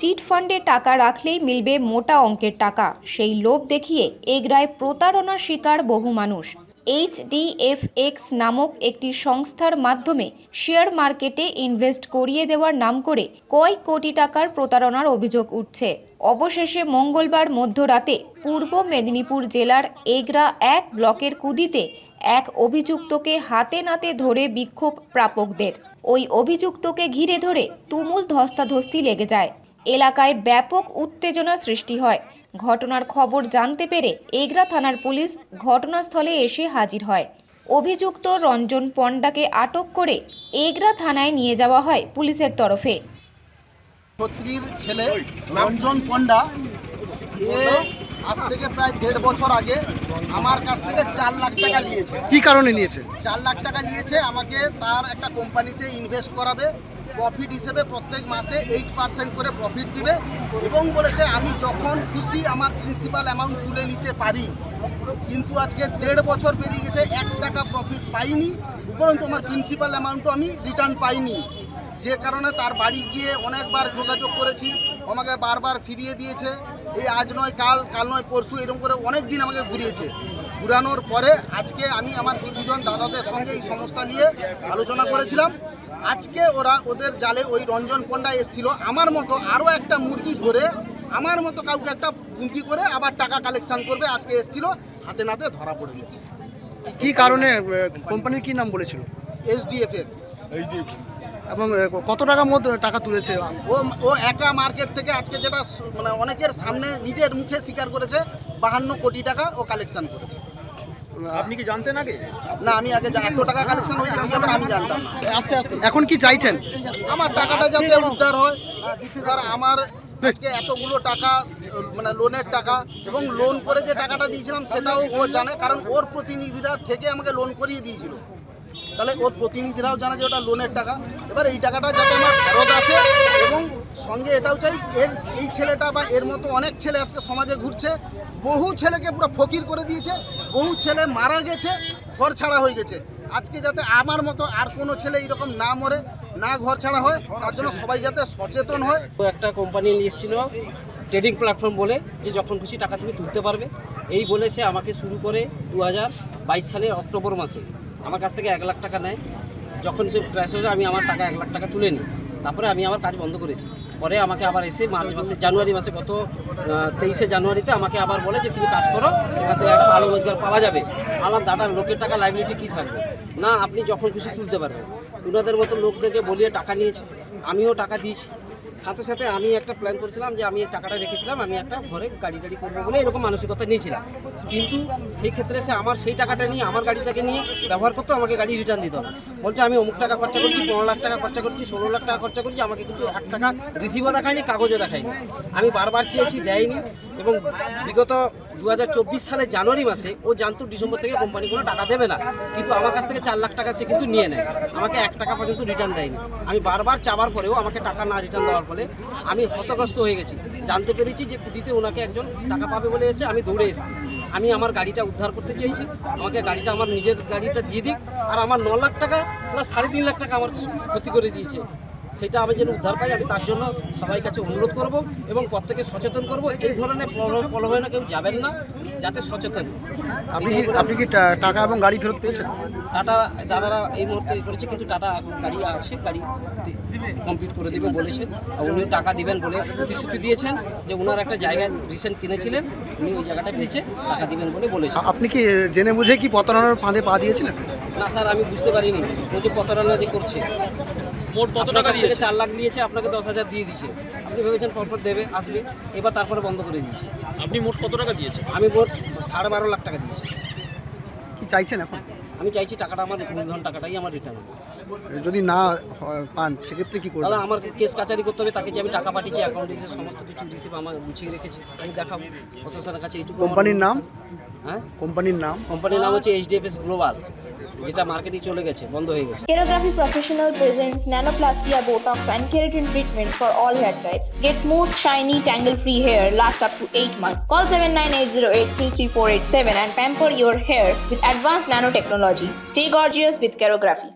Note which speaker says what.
Speaker 1: Cheat ফান্ডে টাকা রাখলেই মিলবে মোটা অঙ্কের টাকা। সেই লোভ দেখিয়ে এগরায় প্রতারণার শিকার বহু মানুষ। এইচডিএফএক্স নামক একটি সংস্থার মাধ্যমে শেয়ার মার্কেটে ইনভেস্ট করিয়ে দেওয়ার নাম করে কয় কোটি টাকার প্রতারণার অভিযোগ উঠছে। অবশেষে মঙ্গলবার মধ্যরাতে পূর্ব মেদিনীপুর জেলার এগরা এক ব্লকের কুদিতে এক অভিযুক্তকে হাতে নাতে ধরে বিক্ষোভ প্রাপকদের। ওই অভিযুক্তকে ঘিরে ধরে তুমুল ধস্তাধস্তি লেগে যায়। এলাকায় ব্যাপক উত্তেজনা সৃষ্টি হয়। ঘটনার খবর জানতে পেরে এগরা থানার পুলিশ ঘটনাস্থলে এসে হাজির হয়। অভিযুক্ত রঞ্জন পণ্ডাকে আটক করে এগরা থানায় নিয়ে যাওয়া হয় পুলিশের তরফে।
Speaker 2: ছত্রীর ছেলে রঞ্জন পণ্ডা এ আজ থেকে প্রায় দেড় বছর আগে আমার কাছ থেকে চার লাখ টাকা নিয়েছে।
Speaker 3: কি কারণে নিয়েছে?
Speaker 2: চার লাখ টাকা নিয়েছে আমাকে তার একটা কোম্পানিতে ইনভেস্ট করাবে। প্রফিট হিসেবে প্রত্যেক মাসে এইট পার্সেন্ট করে প্রফিট দিবে এবং বলেছে, আমি যখন খুশি আমার প্রিন্সিপাল অ্যামাউন্ট তুলে নিতে পারি। কিন্তু আজকে দেড় বছর পেরিয়ে গেছে, এক টাকা প্রফিট পাইনি, উপরন্তু আমার প্রিন্সিপাল অ্যামাউন্টও আমি রিটার্ন পাইনি। যে কারণে তার বাড়ি গিয়ে অনেকবার যোগাযোগ করেছি, আমাকে বারবার ফিরিয়ে দিয়েছে। এই আজ নয়, কাল কাল নয়, পরশু এরকম করে অনেক দিন আমাকে ঘুরিয়েছে। ঘুরানোর পরে আজকে আমি আমার কিছুজন দাদাদের সঙ্গে এই সমস্যা নিয়ে আলোচনা করেছিলাম। আজকে ওরা ওদের জালে ওই রঞ্জন পণ্ডা এসেছিল। আমার মতো আরও একটা মুরগি ধরে আমার মতো কাউকে একটা হুমকি করে আবার টাকা কালেকশন করবে আজকে এসেছিল হাতে নাতে ধরা পড়ে গেছে।
Speaker 3: কি কারণে কোম্পানির কি নাম বলেছিল?
Speaker 2: এসডিএফএক্স
Speaker 3: এবং কত টাকার মধ্যে টাকা তুলেছে?
Speaker 2: ও ও একা মার্কেট থেকে আজকে যেটা মানে অনেকের সামনে নিজের মুখে স্বীকার করেছে বাহান্ন কোটি টাকা ও কালেকশন করেছে।
Speaker 4: আপনি কি জানতেন আগে?
Speaker 2: না আমি আগে যা- এত টাকা কালেকশন হয়েছে কি আমি জানতাম।
Speaker 4: আস্তে আস্তে।
Speaker 3: এখন কি চাইছেন?
Speaker 2: আমার টাকাটা যাতে উদ্ধার হয় এবার আমার আজকে এতগুলো টাকা মানে লোনের টাকা এবং লোন করে যে টাকাটা দিয়েছিলাম সেটাও ও জানে কারণ ওর প্রতিনিধিরা থেকে আমাকে লোন করিয়ে দিয়েছিল। তাহলে ওর প্রতিনিধিরাও জানে যে ওটা লোনের টাকা। এবার এই টাকাটা যাতে আমার ফেরত আসে এবং সঙ্গে এটাও চাই, এর, এই ছেলেটা বা এর মতো অনেক ছেলে আজকে সমাজে ঘুরছে, বহু ছেলেকে পুরো ফকির করে দিয়েছে, বহু ছেলে মারা গেছে, ঘর ছাড়া হয়ে গেছে। আজকে যাতে আমার মতো আর কোনো ছেলে এরকম না মরে, না ঘর ছাড়া হয়, তার জন্য সবাই যাতে সচেতন হয়।
Speaker 5: একটা কোম্পানি এসেছিল ট্রেডিং প্ল্যাটফর্ম বলে, যে যখন খুশি টাকা তুমি তুলতে পারবে। এই বলে সে আমাকে শুরু করে দু সালের অক্টোবর মাসে। আমার কাছ থেকে এক লাখ টাকা নেয়। যখন সে ক্র্যাশ হয়ে আমি আমার টাকা এক লাখ টাকা তুলে নিই। তারপরে আমি আমার কাজ বন্ধ করে দিই। পরে আমাকে আবার এসে মার্চ মাসে, জানুয়ারি মাসে গত তেইশে জানুয়ারিতে আমাকে আবার বলে যে তুমি কাজ করো, এখান থেকে একটা ভালো রোজগার পাওয়া যাবে। আমার দাদার লোকের টাকা লাইবিলিটি কী থাকবে? না, আপনি যখন খুশি তুলতে পারবেন। ওনাদের মতো লোক থেকে বলিয়ে টাকা নিয়েছে। আমিও টাকা দিয়েছি। সাথে সাথে আমি একটা প্ল্যান করেছিলাম যে আমি টাকাটা রেখেছিলাম, আমি একটা ঘরে গাড়ি গাড়ি করব বলে এরকম মানসিকতা নিয়েছিলাম। কিন্তু সেই ক্ষেত্রে সে আমার সেই টাকাটা নিয়ে, আমার গাড়িটাকে নিয়ে ব্যবহার করতো, আমাকে গাড়ি রিটার্ন দিত। বলছে, আমি অমুক টাকা খরচা করছি, পনেরো লাখ টাকা খরচা করছি, ষোলো লাখ টাকা খরচা করছি, আমাকে কিন্তু এক টাকা রিসিভও দেখায়নি, কাগজও দেখায়নি। আমি বারবার চেয়েছি, দেয়নি এবং বিগত দু সালের জানুয়ারি মাসে ও জানতো ডিসেম্বর থেকে কোম্পানি কোনো টাকা দেবে না। কিন্তু আমার কাছ থেকে চার লাখ টাকা সে কিন্তু নিয়ে নেয়। আমাকে এক টাকা পর্যন্ত রিটার্ন দেয়নি। আমি বারবার চাওয়ার পরেও আমাকে টাকা না রিটার্ন দেওয়ার ফলে আমি হতগ্রস্ত হয়ে গেছি। জানতে পেরেছি যে কুদিতে ওনাকে একজন টাকা পাবে বলে এসে আমি দৌড়ে এসেছি। আমি আমার গাড়িটা উদ্ধার করতে চেয়েছি। আমাকে গাড়িটা আমার নিজের গাড়িটা দিয়ে দিক। আর আমার ন লাখ টাকা প্লাস সাড়ে তিন লাখ টাকা আমার ক্ষতি করে দিয়েছে। সেটা আমি যেন উদ্ধার পাই আমি তার জন্য সবাই কাছে অনুরোধ করব এবং প্রত্যেকে সচেতন করব। এই ধরনের প্রলো- প্রলোভনে কেউ যাবেন না যাতে সচেতন।
Speaker 3: আপনি কি আপনি কি টাকা এবং গাড়ি ফেরত পেয়েছেন?
Speaker 5: টাটা দাদারা এই মুহূর্তে করেছে কিন্তু টাটা গাড়ি আছে গাড়ি কমপ্লিট করে দেবে বলেছেন উনি টাকা দিবেন বলে প্রতিশ্রুতি দিয়েছেন যে ওনার একটা জায়গা রিসেন্ট কিনেছিলেন উনি ওই জায়গাটা বেচে টাকা দিবেন বলে বলেছেন
Speaker 3: আপনি কি জেনে বুঝে কি প্রতারণার ফাঁদে পা দিয়েছিলেন?
Speaker 5: না স্যার আমি বুঝতে পারিনি। ও যে প্রতারণা যে করছে।
Speaker 4: মোট কত টাকা
Speaker 5: থেকে চার লাখ দিয়েছে আপনাকে দশ হাজার দিয়ে দিয়েছে। আপনি ভেবেছেন পরপর দেবে আসবে এবার তারপরে বন্ধ করে দিয়েছে।
Speaker 4: আপনি মোট কত টাকা দিয়েছেন?
Speaker 5: আমি মোট সাড়ে বারো লাখ টাকা দিয়েছি।
Speaker 3: কি চাইছেন এখন?
Speaker 5: আমি চাইছি টাকাটা আমার মূলধন টাকাটাই আমার রিটার্ন হবে।
Speaker 3: যদি না হয়- পান সেক্ষেত্রে কি
Speaker 5: তাহলে
Speaker 3: করবেন
Speaker 5: আমার কেস কাচারি করতে হবে তাকে যে আমি টাকা পাঠিয়েছি অ্যাকাউন্টে যে সমস্ত কিছু রিসিভ আমার গুছিয়ে রেখেছি। আমি দেখাবো প্রশাসনের কাছে এইটুকু
Speaker 3: কোম্পানির নাম?
Speaker 5: হ্যাঁ?
Speaker 3: কোম্পানির নাম?
Speaker 5: কোম্পানির নাম হচ্ছে এইচডিএফএস গ্লোবাল যেটা মার্কেটে চলে গেছে বন্ধ হয়ে গেছে
Speaker 6: Kerography Professional presents nanoplastia, Botox, and keratin treatments for all hair types. Get smooth, shiny, tangle-free hair last up to 8 months. Call 7980833487 and pamper your hair with advanced nanotechnology. Stay gorgeous with Kerography.